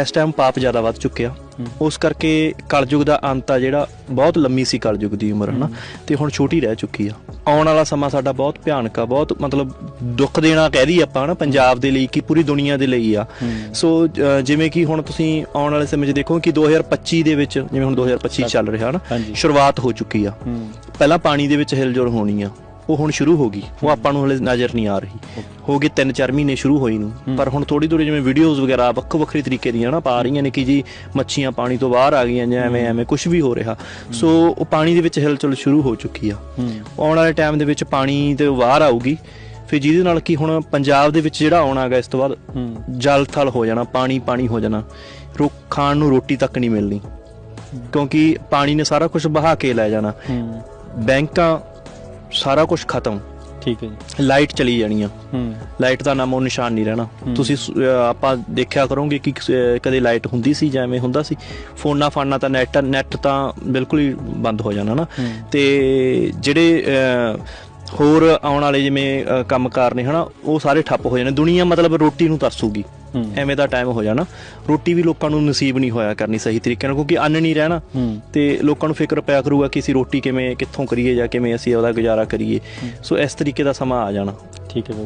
ਇਸ ਟਾਈਮ ਪਾਪ ਜ਼ਿਆਦਾ ਵੱਧ ਚੁੱਕਿਆ। ਉਸ ਕਰਕੇ ਕਲਯੁਗ ਦਾ ਅੰਤ ਆ ਜਿਹੜਾ ਬਹੁਤ ਲੰਮੀ ਸੀ ਕਲਯੁਗ ਦੀ ਉਮਰ ਹਨਾ? ਤੇ ਹੁਣ ਛੋਟੀ ਰਹਿ ਚੁੱਕੀ ਆ। ਆਉਣ ਵਾਲਾ ਸਮਾਂ ਸਾਡਾ ਬਹੁਤ ਭਿਆਨਕ ਆ ਬਹੁਤ ਮਤਲਬ ਦੁੱਖ ਦੇਣਾ ਕਹਿ ਦਈਏ ਆਪਾਂ ਹਨਾ? ਪੰਜਾਬ ਦੇ ਲਈ ਕਿ ਪੂਰੀ ਦੁਨੀਆ ਦੇ ਲਈ ਆ। ਸੋ ਜਿਵੇਂ ਕਿ ਹੁਣ ਤੁਸੀਂ ਆਉਣ ਵਾਲੇ ਸਮੇਂ 'ਚ ਦੇਖੋ ਕਿ 2025 ਦੇ ਵਿੱਚ ਜਿਵੇਂ ਹੁਣ 2025 ਚੱਲ। ਰਿਹਾ ਹਨਾ। ਸ਼ੁਰੂਆਤ ਹੋ ਚੁੱਕੀ ਆ। ਪਹਿਲਾਂ ਪਾਣੀ ਦੇ ਵਿੱਚ ਹਿਲਜੁਲ ਹੋਣੀ ਆ। ਉਹ ਹੁਣ ਸ਼ੁਰੂ ਹੋ ਗਈ। ਉਹ ਆਪਾਂ ਨੂੰ ਹਲੇ ਨਜ਼ਰ ਨਹੀਂ ਆ ਰਹੀ। ਹੋ ਗਏ 3-4 ਮਹੀਨੇ ਸ਼ੁਰੂ ਹੋਈ ਨੂੰ। ਪਰ ਹੁਣ ਥੋੜੀ ਥੋੜੀ ਜਿਵੇਂ ਵੀਡੀਓਜ਼ ਵਗੈਰਾ ਵੱਖੋ ਵੱਖਰੀ ਤਰੀਕੇ ਦੀਆਂ ਨਾ ਪਾ ਰਹੀਆਂ ਨੇ ਕਿ ਜੀ ਮੱਛੀਆਂ ਪਾਣੀ ਤੋਂ ਬਾਹਰ ਆ ਗਈਆਂ ਜਾਂ ਐਵੇਂ ਐਵੇਂ ਕੁਝ ਵੀ ਹੋ ਰਿਹਾ। ਸੋ ਉਹ ਪਾਣੀ ਦੇ ਵਿੱਚ ਹਿਲਜੁਲ ਸ਼ੁਰੂ ਹੋ ਚੁੱਕੀ ਆ। ਆਉਣ ਵਾਲੇ ਟਾਈਮ ਦੇ ਵਿੱਚ ਪਾਣੀ ਤੇ ਬਾਹਰ ਆਊਗੀ। ਫਿਰ ਜਿਹਦੇ ਨਾਲ ਕੀ ਹੁਣ ਪੰਜਾਬ ਦੇ ਵਿੱਚ ਜਿਹੜਾ ਆਉਣਾ ਹੈਗਾ ਇਸ ਤੋਂ ਬਾਅਦ ਜਲ ਥਲ ਹੋ ਜਾਣਾ ਪਾਣੀ ਪਾਣੀ ਹੋ ਜਾਣਾ। ਰੋ ਖਾਣ ਨੂੰ ਰੋਟੀ ਤੱਕ ਨਹੀਂ ਮਿਲਣੀ। ਕਿਉਂਕਿ ਪਾਣੀ ਨੇ ਸਾਰਾ ਕੁਝ ਬਹਾ ਕੇ ਲੈ ਜਾਣਾ। ਬੈਂਕਾਂ ਸਾਰਾ ਕੁਝ ਖਤਮ। ਠੀਕ ਹੈ ਜੀ। ਲਾਈਟ ਚਲੀ ਜਾਣੀਆਂ ਹੂੰ। ਲਾਈਟ ਦਾ ਨਾਮੋ ਨਿਸ਼ਾਨ ਨਹੀਂ ਰਹਿਣਾ। ਤੁਸੀਂ ਆਪਾਂ ਦੇਖਿਆ ਕਰੋਗੇ ਕਿ ਕਦੇ ਲਾਈਟ ਹੁੰਦੀ ਸੀ ਜਾਂ ਐਵੇਂ ਹੁੰਦਾ ਸੀ। ਫੋਨਾਂ ਫਾਨਾਂ ਤਾਂ ਨੈਟ ਨੈਟ ਤਾਂ ਬਿਲਕੁਲ ਹੀ ਬੰਦ ਹੋ ਜਾਣਾ ਨਾ। ਤੇ ਜਿਹੜੇ ਹੋਰ ਆਉਣ ਵਾਲੇ ਜਿਵੇਂ ਕੰਮਕਾਰ ਨੇ ਹਨਾ ਉਹ ਸਾਰੇ ਠੱਪ ਹੋ ਜਾਣੇ। ਦੁਨੀਆ ਮਤਲਬ ਰੋਟੀ ਨੂੰ ਤਰਸੂਗੀ। ਐਵੇਂ ਦਾ ਟਾਈਮ ਹੋ ਜਾਣਾ। ਰੋਟੀ ਵੀ ਲੋਕਾਂ ਨੂੰ ਨਸੀਬ ਨਹੀਂ ਹੋਇਆ ਕਰਨੀ ਸਹੀ ਤਰੀਕੇ ਨਾਲ ਕਿਉਂਕਿ ਅੰਨ ਨਹੀਂ ਰਹਿਣਾ। ਤੇ ਲੋਕਾਂ ਨੂੰ ਫਿਕਰ ਪਿਆ ਕਰੂਗਾ ਕਿ ਅਸੀਂ ਰੋਟੀ ਕਿਵੇਂ ਕਿੱਥੋਂ ਕਰੀਏ ਜਾਂ ਕਿਵੇਂ ਅਸੀਂ ਉਹਦਾ ਗੁਜ਼ਾਰਾ ਕਰੀਏ। ਸੋ ਇਸ ਤਰੀਕੇ ਦਾ ਸਮਾਂ ਆ ਜਾਣਾ। ਠੀਕ ਹੈ